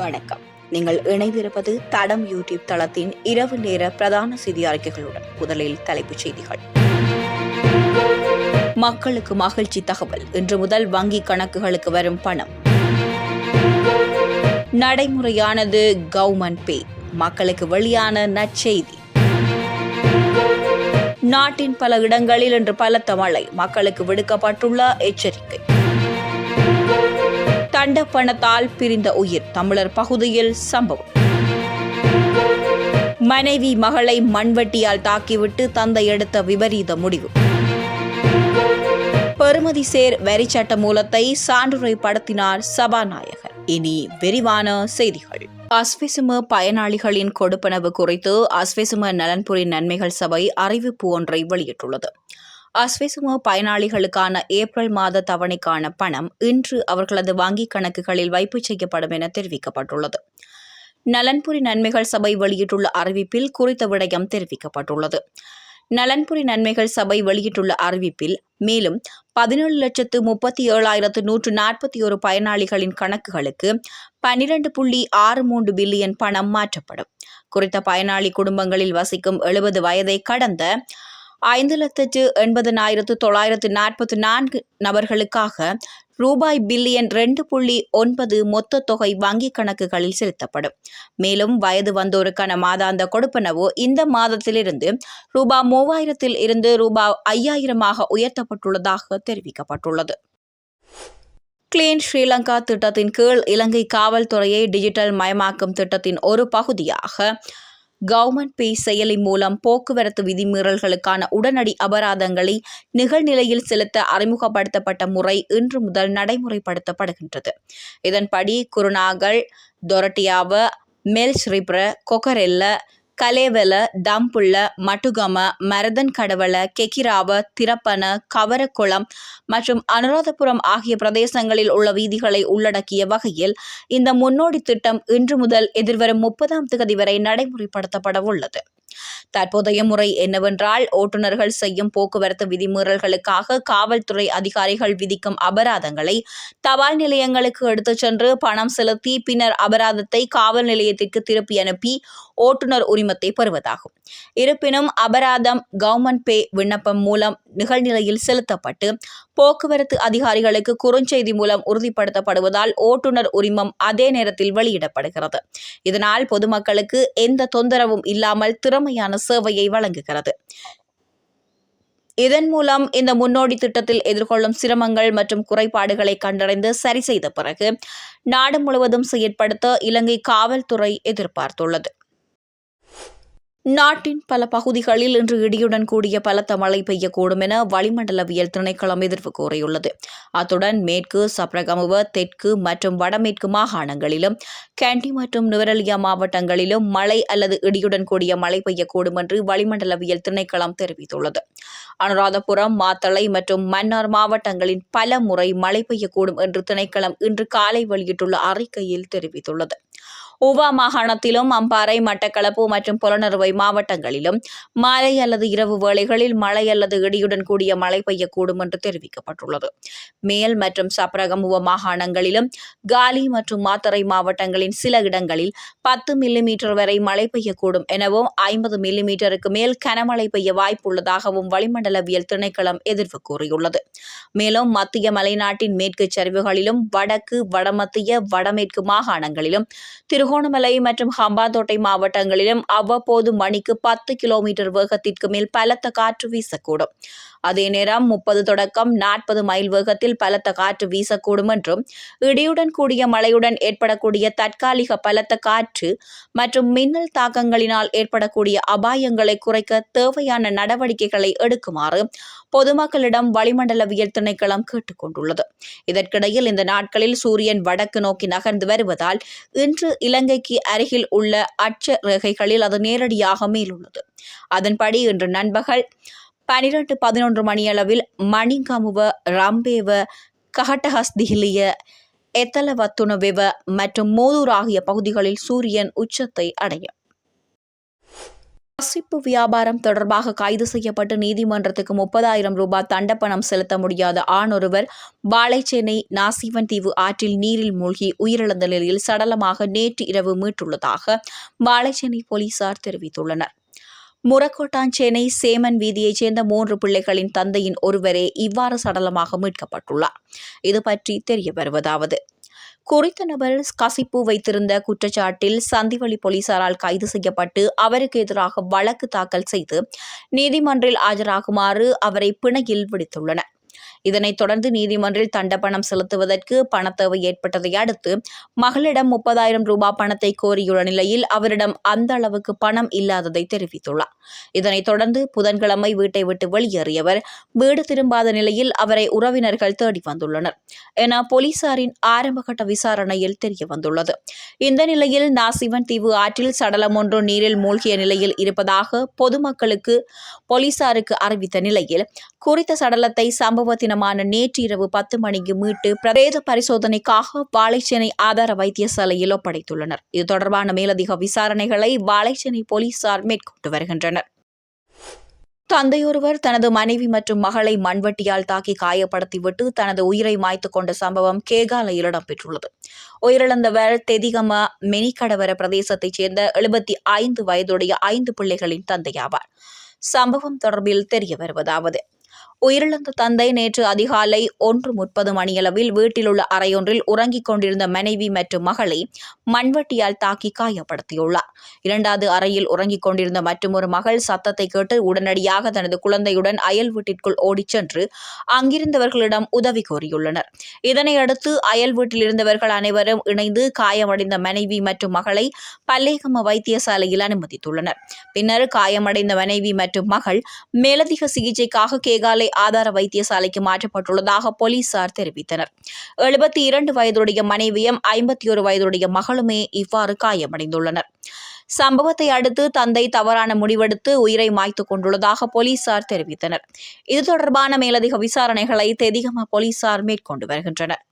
வணக்கம். நீங்கள் இணைந்திருப்பது தடம் யூடியூப் தளத்தின் இரவு நேர பிரதான செய்தி அறிக்கைகளுடன் முதலில் தலைப்புச் செய்திகள். மக்களுக்கு மகிழ்ச்சி தகவல். இன்று முதல் வங்கி கணக்குகளுக்கு வரும் பணம். நடைமுறையானது கவர்மெண்ட் பே. மக்களுக்கு வெளியான நற்செய்தி. நாட்டின் பல இடங்களில் இன்று பலத்த மழை. மக்களுக்கு விடுக்கப்பட்டுள்ள எச்சரிக்கை. தண்டப்பணத்தால் பிரிந்த உயிர். தமிழர் பகுதியில் சம்பவம். மனைவி மகளை மண்வெட்டியால் தாக்கிவிட்டு தந்தை எடுத்த விபரீத முடிவு. பெருமதி சேர் வரிச்சட்ட மூலத்தை மூலத்தை சான்றுரைப்படுத்தினார் சபாநாயகர். இனி விரிவான செய்திகள். அஸ்விசும பயனாளிகளின் கொடுப்பனவு குறித்து அஸ்விசும நலன்புரி நன்மைகள் சபை அறிவிப்பு ஒன்றை வெளியிட்டுள்ளது. அஸ்விசுமோ பயனாளிகளுக்கான ஏப்ரல் மாத தவணைக்கான பணம் இன்று அவர்களது வங்கிக் கணக்குகளில் வைப்பு செய்யப்படும் என தெரிவிக்கப்பட்டுள்ளது. நலன்புரி நன்மைகள் சபை வெளியிட்டுள்ள அறிவிப்பில் குறித்த விடயம் தெரிவிக்கப்பட்டுள்ளது. நலன்புரி நன்மைகள் சபை வெளியிட்டுள்ள அறிவிப்பில் மேலும் பதினேழு லட்சத்து முப்பத்தி ஏழாயிரத்து நூற்று நாற்பத்தி ஒரு பயனாளிகளின் கணக்குகளுக்கு பன்னிரண்டு புள்ளி ஆறு மூன்று பில்லியன் பணம் மாற்றப்படும். குறித்த பயனாளி குடும்பங்களில் வசிக்கும் எழுபது வயதை கடந்த ஐந்து லட்சத்து எண்பதனாயிரத்து தொள்ளாயிரத்து நாற்பத்தி நான்கு நபர்களுக்காக ரூபாய் பில்லியன் ரெண்டு புள்ளி ஒன்பது மொத்த தொகை வங்கிக் கணக்குகளில் செலுத்தப்படும். மேலும் வயது வந்தோருக்கான மாதாந்த கொடுப்பனவோ இந்த மாதத்திலிருந்து ரூபாய் மூவாயிரத்தில் இருந்து ரூபாய் ஐயாயிரமாக உயர்த்தப்பட்டுள்ளதாக தெரிவிக்கப்பட்டுள்ளது. கிளீன் ஸ்ரீலங்கா திட்டத்தின் கீழ் இலங்கை காவல்துறையை டிஜிட்டல் மயமாக்கும் திட்டத்தின் ஒரு பகுதியாக கவர்மெண்ட் பே செயலி மூலம் போக்குவரத்து விதிமீறல்களுக்கான உடனடி அபராதங்களை நிகழ்நிலையில் செலுத்த அறிமுகப்படுத்தப்பட்ட முறை இன்று முதல் நடைமுறைப்படுத்தப்படுகின்றது. இதன்படி குருநாகல் தொரட்டியாவ மெல்ஸ்ரிப்ர கொக்கரெல்ல கலேவல தம்புள்ள மட்டுகம மரதன் கடவள கெக்கிராவ திரப்பன கவரக்குளம் மற்றும் அனுராதபுரம் ஆகிய பிரதேசங்களில் உள்ள வீதிகளை உள்ளடக்கிய வகையில் இந்த முன்னோடி திட்டம் இன்று முதல் எதிர்வரும் முப்பதாம் தேதி வரை நடைமுறைப்படுத்தப்பட உள்ளது தற்போதைய முறை என்னவென்றால் ஓட்டுநர்கள் செய்யும் போக்குவரத்து விதிமீறல்களுக்காக காவல்துறை அதிகாரிகள் விதிக்கும் அபராதங்களை தபால் நிலையங்களுக்கு எடுத்துச் சென்று பணம் செலுத்தி பின்னர் அபராதத்தை காவல் நிலையத்திற்கு திருப்பி அனுப்பி ஓட்டுநர் உரிமத்தை பெறுவதாகும். இருப்பினும் அபராதம் கவர்மெண்ட் பே விண்ணப்பம் மூலம் நிகழ்நிலையில் செலுத்தப்பட்டு போக்குவரத்து அதிகாரிகளுக்கு குறுஞ்செய்தி மூலம் உறுதிப்படுத்தப்படுவதால் ஓட்டுநர் உரிமம் அதே நேரத்தில் வெளியிடப்படுகிறது. இதனால் பொதுமக்களுக்கு எந்த தொந்தரவும் இல்லாமல் திறமையான சேவையை வழங்குகிறது. இதன் மூலம் இந்த முன்னோடி திட்டத்தில் எதிர்கொள்ளும் சிரமங்கள் மற்றும் குறைபாடுகளை கண்டறிந்து சரி செய்த பிறகு நாடு முழுவதும் செயற்படுத்த இலங்கை காவல்துறை எதிர்பார்த்துள்ளது. நாட்டின் பல பகுதிகளில் இன்று இடியுடன் கூடிய பலத்த மழை பெய்யக்கூடும் என வளிமண்டலவியல் திணைக்களம் எதிர்ப்பு கூறியுள்ளது. அத்துடன் மேற்கு சப்ரகமுவ தெற்கு மற்றும் வடமேற்கு மாகாணங்களிலும் கேண்டி மற்றும் நுவரலியா மாவட்டங்களிலும் மழை அல்லது இடியுடன் கூடிய மழை பெய்யக்கூடும் என்று வளிமண்டலவியல் திணைக்களம் தெரிவித்துள்ளது. அனுராதபுரம் மாத்தளை மற்றும் மன்னார் மாவட்டங்களின் பல முறை மழை பெய்யக்கூடும் என்று திணைக்களம் இன்று காலை வெளியிட்டுள்ள அறிக்கையில் தெரிவித்துள்ளது. ஊவா மாகாணத்திலும் அம்பாறை மட்டக்களப்பு மற்றும் புலனறுவை மாவட்டங்களிலும் மாலை அல்லது இரவு வேளைகளில் மழை அல்லது இடியுடன் கூடிய மழை பெய்யக்கூடும் என்று தெரிவிக்கப்பட்டுள்ளது. மேல் மற்றும் சப்ரகமுவ மாகாணங்களிலும் காலி மற்றும் மாத்தறை மாவட்டங்களின் சில இடங்களில் பத்து மில்லிமீட்டர் வரை மழை பெய்யக்கூடும் எனவும் ஐம்பது மில்லிமீட்டருக்கு மேல் கனமழை பெய்ய வாய்ப்புள்ளதாகவும் வளிமண்டலவியல் திணைக்களம் எதிர்ப்பு கூறியுள்ளது. மேலும் மத்திய மலைநாட்டின் மேற்கு சரிவுகளிலும் வடக்கு வடமத்திய வடமேற்கு மாகாணங்களிலும் திருகோணமலை மற்றும் ஹம்பாந்தோட்டை மாவட்டங்களிலும் அவ்வப்போது மணிக்கு பத்து கிலோமீட்டர் வேகத்திற்கு மேல் பலத்த காற்று வீசக்கூடும். அதே நேரம் முப்பது தொடக்கம் நாற்பது மைல் வேகத்தில் பலத்த காற்று வீசக்கூடும் என்றும் இடியுடன் கூடிய மழையுடன் ஏற்படக்கூடிய தற்காலிக பலத்த காற்று மற்றும் மின்னல் தாக்கங்களினால் ஏற்படக்கூடிய அபாயங்களை குறைக்க தேவையான நடவடிக்கைகளை எடுக்குமாறு பொதுமக்களிடம் வளிமண்டலவியல் திணைக்களம் கேட்டுக் கொண்டுள்ளது இதற்கிடையில் இந்த நாட்களில் சூரியன் வடக்கு நோக்கி நகர்ந்து வருவதால் இன்று இலங்கைக்கு அருகில் உள்ள அச்ச ரேகைகளில் அது நேரடியாக மேலுள்ளது. அதன்படி இன்று நண்பகல் பனிரெண்டு பதினொன்று மணியளவில் மணிகமுவ ரம்பேவ கஹட்டஹஸ்திகிலிய எத்தலவத்துணவெவ மற்றும் மோதூர் ஆகிய பகுதிகளில் சூரியன் உச்சத்தை அடையும் கசிப்பு வியாபாரம் தொடர்பாக கைது செய்யப்பட்டு நீதிமன்றத்துக்கு முப்பதாயிரம் ரூபாய் தண்டப்பணம் செலுத்த முடியாத ஆண் ஒருவர் வாழைச்சேனை நாசிவன் தீவு ஆற்றில் நீரில் மூழ்கி உயிரிழந்த நிலையில் சடலமாக நேற்று இரவு மீட்டுள்ளதாக வாழைச்சேனை போலீசார் தெரிவித்துள்ளனர். முரக்கோட்டாஞ்சேனை சேமன் வீதியைச் சேர்ந்த மூன்று பிள்ளைகளின் தந்தையின் ஒருவரே இவ்வாறு சடலமாக மீட்கப்பட்டுள்ளார். இது பற்றி தெரிய வருவதாவது. குறித்த நபர் கசிப்பு வைத்திருந்த குற்றச்சாட்டில் சந்திவழி போலீசாரால் கைது செய்யப்பட்டு அவருக்கு எதிராக வழக்கு தாக்கல் செய்து நீதிமன்றில் ஆஜராகுமாறு அவரை பிணையில் விடுத்துள்ளனர். இதனைத் தொடர்ந்து நீதிமன்றில் தண்டப்பணம் செலுத்துவதற்கு பணத்தேவை ஏற்பட்டதை அடுத்து மகளிடம் முப்பதாயிரம் ரூபாய் பணத்தை கோரியுள்ள நிலையில் அவரிடம் அந்த அளவுக்கு பணம் இல்லாததை தெரிவித்துள்ளார். இதனைத் தொடர்ந்து புதன்கிழமை வீட்டை விட்டு வெளியேறியவர் வீடு திரும்பாத நிலையில் அவரை உறவினர்கள் தேடி வந்துள்ளனர் என போலீசாரின் ஆரம்பகட்ட விசாரணையில் தெரிய வந்துள்ளது இந்த நிலையில் நாசிவன் தீவு ஆற்றில் சடலம் ஒன்று நீரில் மூழ்கிய நிலையில் இருப்பதாக பொதுமக்களுக்கு போலீசாருக்கு அறிவித்த நிலையில் குறித்த சடலத்தை சம்பவ தினமான நேற்று இரவு பத்து மணிக்கு மீட்டு பிரேத பரிசோதனைக்காக வாழைச்சேனை ஆதார வைத்தியசாலையில் ஒப்படைத்துள்ளனர். இது தொடர்பான மேலதிக விசாரணைகளை வாழைச்சேனை போலீசார் மேற்கொண்டு வருகின்றனர். தந்தையொருவர் தனது மனைவி மற்றும் மகளை மண்வெட்டியால் தாக்கி காயப்படுத்திவிட்டு தனது உயிரை மாய்த்துக் கொண்ட சம்பவம் கேகாலையில் இடம்பெற்றுள்ளது. உயிரிழந்தவர் தெதிகம மெனிக்கடவர பிரதேசத்தைச் சேர்ந்த எழுபத்தி ஐந்து வயதுடைய ஐந்து பிள்ளைகளின் தந்தையாவார். சம்பவம் தொடர்பில் தெரிய வருவதாவது. உயிரிழந்த தந்தை நேற்று அதிகாலை ஒன்று முப்பது மணியளவில் வீட்டிலுள்ள அறையொன்றில் உறங்கிக் கொண்டிருந்த மனைவி மற்றும் மகளை மண்வெட்டியால் தாக்கி காயப்படுத்தியுள்ளார். இரண்டாவது அறையில் உறங்கிக் கொண்டிருந்த மற்றொரு மகள் சத்தத்தை கேட்டு உடனடியாக தனது குழந்தையுடன் அயல் வீட்டிற்குள் ஓடிச் சென்று அங்கிருந்தவர்களிடம் உதவி கோரியுள்ளனர். இதனையடுத்து அயல் வீட்டில் இருந்தவர்கள் அனைவரும் இணைந்து காயமடைந்த மனைவி மற்றும் மகளை பல்லேகம வைத்தியசாலையில் அனுமதித்துள்ளனர். பின்னர் காயமடைந்த மனைவி மற்றும் மகள் மேலதிக சிகிச்சைக்காக கேகாலை ஆதார வைத்தியசாலைக்கு மாற்றப்பட்டுள்ளதாக போலீசார் தெரிவித்தனர். எழுபத்தி இரண்டு வயதுடைய மனைவியும் ஐம்பத்தி ஒரு வயதுடைய மகளுமே இவ்வாறு காயமடைந்துள்ளனர். சம்பவத்தை அடுத்து தந்தை தவறான முடிவெடுத்து உயிரை மாய்த்துக் கொண்டுள்ளதாக போலீசார் தெரிவித்தனர். இது தொடர்பான மேலதிக விசாரணைகளை தெதிகம போலீசார் மேற்கொண்டு வருகின்றனர்.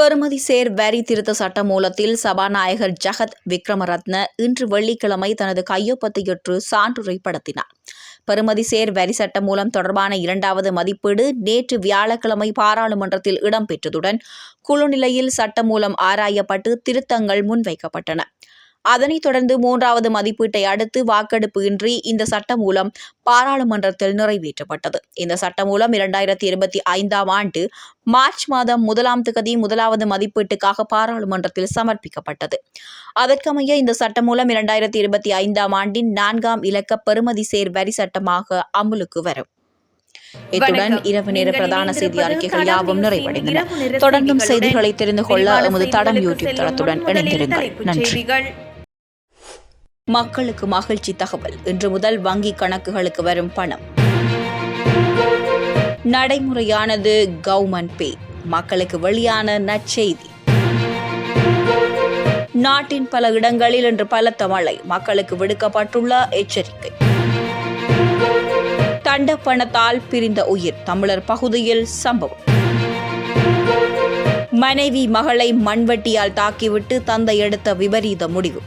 பெருமதி சேர் வரி திருத்த சட்ட மூலத்தில் சபாநாயகர் ஜகத் விக்ரமரத்ன இன்று வெள்ளிக்கிழமை தனது கையொப்பத்தையிட்டு சான்றுரைப்படுத்தினார். பெறுமதி சேர் வரி சட்டம் மூலம் தொடர்பான இரண்டாவது மதிப்பீடு நேற்று வியாழக்கிழமை பாராளுமன்றத்தில் இடம்பெற்றதுடன் குழு நிலையில் சட்டம் மூலம் ஆராயப்பட்டு திருத்தங்கள் முன்வைக்கப்பட்டன. அதனைத் தொடர்ந்து மூன்றாவது மதிப்பீட்டை அடுத்து வாக்கெடுப்பு இன்றி இந்த சட்டம் மூலம் பாராளுமன்றத்தில் நிறைவேற்றப்பட்டது. இந்த சட்டம் மூலம் இரண்டாயிரத்தி இருபத்தி ஐந்தாம் ஆண்டு மார்ச் மாதம் முதலாம் திகதி முதலாவது மதிப்பீட்டுக்காக பாராளுமன்றத்தில் சமர்ப்பிக்கப்பட்டது. அதற்கமைய இந்த சட்டம் மூலம் இரண்டாயிரத்தி இருபத்தி ஐந்தாம் ஆண்டின் நான்காம் இலக்க பெறுமதி சேர் வரி சட்டமாக அமுலுக்கு வரும். இத்துடன் இரவு நேர பிரதான செய்தி அறிக்கைகள் யாவும் நிறைவடைந்தன. தொடர்ந்தும் செய்திகளை தெரிந்து கொள்ள எமது தடம் யூடியூப் தளத்துடன் இணைந்திருங்கள். நன்றி. மக்களுக்கு மகிழ்ச்சி தகவல். இன்று முதல் வங்கி கணக்குகளுக்கு வரும் பணம். நடைமுறையானது கவர்மெண்ட் பே மக்களுக்கு வெளியான நற்செய்தி. நாட்டின் பல இடங்களில் இன்று பலத்த மழை மக்களுக்கு விடுக்கப்பட்டுள்ள எச்சரிக்கை. தண்டப்பணத்தால் பிரிந்த உயிர் தமிழர் பகுதியில் சம்பவம். மனைவி மகளை மண்வெட்டியால் தாக்கிவிட்டு தந்தை எடுத்த விபரீத முடிவு.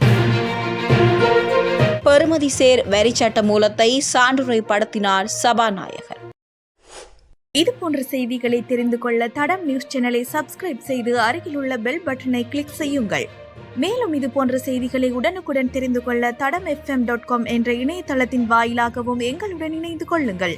பெறுமதி சேர் வரி சட்ட மூலத்தை சான்றுரைப்படுத்தினார் சபாநாயகர். இது போன்ற செய்திகளை தெரிந்து கொள்ள தடம் நியூஸ் சேனலை சப்ஸ்கிரைப் செய்து அருகில் உள்ள பெல் பட்டனை கிளிக் செய்யுங்கள். மேலும் இது போன்ற செய்திகளை உடனுக்குடன் தெரிந்து கொள்ள தடம் எஃப்எம் டாட் காம் என்ற இணையதளத்தின் வாயிலாகவும் எங்களுடன் இணைந்து கொள்ளுங்கள்.